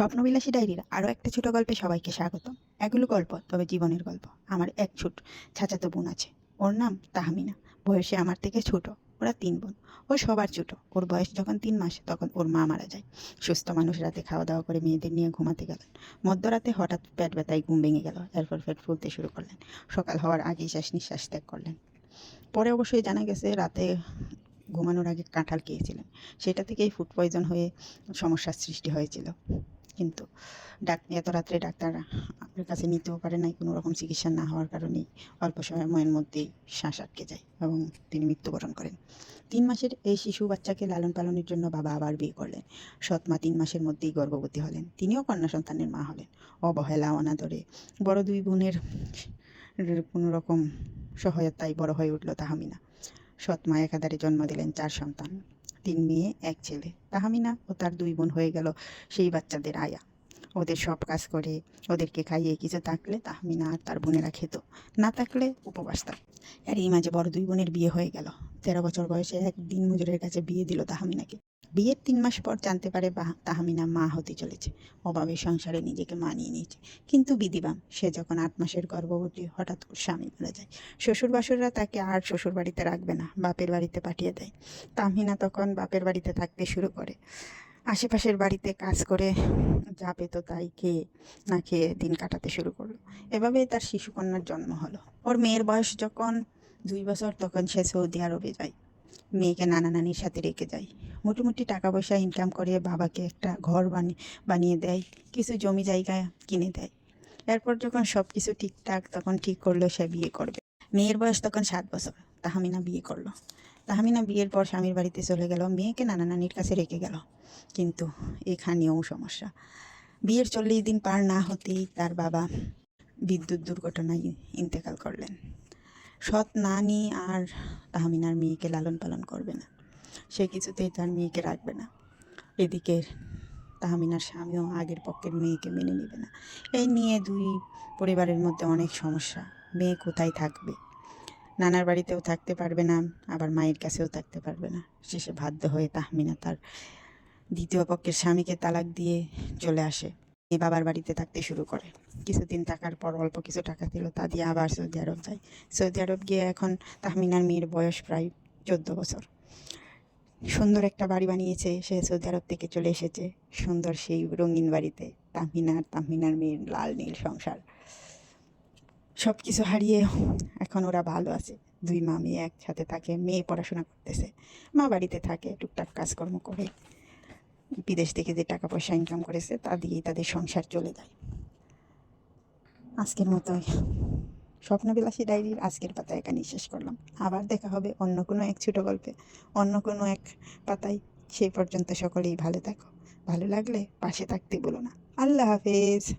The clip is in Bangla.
স্বপ্নবিলাসী ডায়েরির আরও একটা ছোট গল্পে সবাইকে স্বাগত। এগুলো গল্প, তবে জীবনের গল্প। আমার এক ছোট ছাচাতো বোন আছে। ওর নাম তাহমিনা। বয়সে আমার থেকে ছোট। ওরা তিন বোন। ও সবার ছোট। ওর বয়স যখন তিন মাস, তখন ওর মা মারা যায়। সুস্থ মানুষ রাতে খাওয়া দাওয়া করে মেয়েদের নিয়ে ঘুমাতে গেলেন। মধ্যরাতে হঠাৎ পেট ব্যথায় ঘুম ভেঙে গেল। এরপর পেট ফুলতে শুরু করলেন। সকাল হওয়ার আগেই শ্বাস নিঃশ্বাস ত্যাগ করলেন। পরে অবশ্যই জানা গেছে, রাতে ঘুমানোর আগে কাঁঠাল খেয়েছিলেন। সেটা থেকেই ফুড পয়জন হয়ে সমস্যার সৃষ্টি হয়েছিল। কিন্তু ডাক, এত রাত্রে ডাক্তার আপনার কাছে নিতেও পারে নাই কোনো রকম চিকিৎসা না হওয়ার কারণেই অল্প সময়ের মধ্যেই শ্বাস আটকে যায় এবং তিনি মৃত্যুবরণ করেন। তিন মাসের এই শিশু বাচ্চাকে লালন পালনের জন্য বাবা আবার বিয়ে করলেন। সৎ মা তিন মাসের মধ্যেই গর্ভবতী হলেন। তিনিও কন্যা সন্তানের মা হলেন। অবহেলা, অনাদরে। বড় দুই বোনের কোনো রকম সহায়তায় বড় হয়ে উঠল তাহামিনা। সৎ মা একাধারে জন্ম দিলেন চার সন্তান। তিন মেয়ে, এক ছেলে। তাহামিনা ও তার দুই বোন হয়ে গেল সেই বাচ্চাদের আয়া। ওদের সব কাজ করে, ওদেরকে খাইয়ে কিছু থাকলে তাহমিনা আর তার বোনেরা খেত। না থাকলে উপবাস থাক আর এই মাঝে বড় দুই বোনের বিয়ে হয়ে গেল। তেরো বছর বয়সে একদিন মজুরের কাছে বিয়ে দিল তাহমিনাকে। বিয়ের তিন মাস পর জানতে পারে তাহমিনা মা হতে চলেছে। অভাবের সংসারে নিজেকে মানিয়ে নিয়েছে। কিন্তু বিধিবাম, সে যখন আট মাসের গর্ভবতী, হঠাৎ স্বামী মারা যায়। শ্বশুর বাসুররা তাকে আর শ্বশুর বাড়িতে রাখবে না, বাপের বাড়িতে পাঠিয়ে দেয়। তাহমিনা তখন বাপের বাড়িতে থাকতে শুরু করে। আশেপাশের বাড়িতে কাজ করে যা পেত তাই খেয়ে না খেয়ে দিন কাটাতে শুরু করল। এভাবেই তার শিশুকন্যার জন্ম হলো। ওর মেয়ের বয়স যখন দুই বছর, তখন সে সৌদি আরবে যায়। মেয়েকে নানা নানির সাথে রেখে যায়। মোটামুটি টাকা পয়সা ইনকাম করে বাবাকে একটা ঘর বানিয়ে বানিয়ে দেয়, কিছু জমি জায়গা কিনে দেয়। এরপর যখন সব কিছু ঠিকঠাক তখন ঠিক করল সে বিয়ে করবে। মেয়ের বয়স তখন সাত বছর, তাহামিনা বিয়ে করল। তাহামিনা বিয়ের পর স্বামীর বাড়িতে চলে গেল, মেয়েকে নানা নানির কাছে রেখে গেল। কিন্তু এখানেও সমস্যা। বিয়ের চল্লিশ দিন পার না হতেই তার বাবা বিদ্যুৎ দুর্ঘটনায় ইন্তেকাল করলেন। সৎ নানি আর তাহমিনার মেয়েকে লালন পালন করবে না। সে কিছুতেই তার মেয়েকে রাখবে না। এদিকে তাহমিনার স্বামীও আগের পক্ষের মেয়েকে মেনে নেবে না। এই নিয়ে দুই পরিবারের মধ্যে অনেক সমস্যা। মেয়ে কোথায় থাকবে? নানার বাড়িতেও থাকতে পারবে না, আবার মায়ের কাছেও থাকতে পারবে না। শেষে বাধ্য হয়ে তাহমিনা তার দ্বিতীয় পক্ষের স্বামীকে তালাক দিয়ে চলে আসে। বাবার বাড়িতে থাকতে শুরু করে। কিছুদিন থাকার পর অল্প কিছু টাকা দিল, তা দিয়ে আবার সৌদি আরব যায়। সৌদি আরব গিয়ে এখন তাহমিনার মেয়ের বয়স প্রায় চোদ্দ বছর। সুন্দর একটা বাড়ি বানিয়েছে, সে সৌদি আরব থেকে চলে এসেছে। সুন্দর সেই রঙিন বাড়িতে তাহমিনার তাহমিনার মেয়ের লাল নীল সংসার। সব কিছু হারিয়ে এখন ওরা ভালো আছে। দুই মা মেয়ে একসাথে থাকে, মেয়ে পড়াশোনা করতেছে, মা বাড়িতে থাকে, টুকটাক কাজকর্ম করে। বিদেশ থেকে যে টাকা পয়সা ইনকাম করেছে, তা দিয়েই তাদের সংসার চলে যায়। আজকের মতো স্বপ্নবিলাসী ডায়েরির আজকের পাতা এখানেই শেষ করলাম। আবার দেখা হবে অন্য কোনো এক ছোট গল্পে, অন্য কোনো এক পাতায়। সেই পর্যন্ত সকলেই ভালো থাকো। ভালো লাগলে পাশে থাকতে বলো না। আল্লাহ হাফেজ।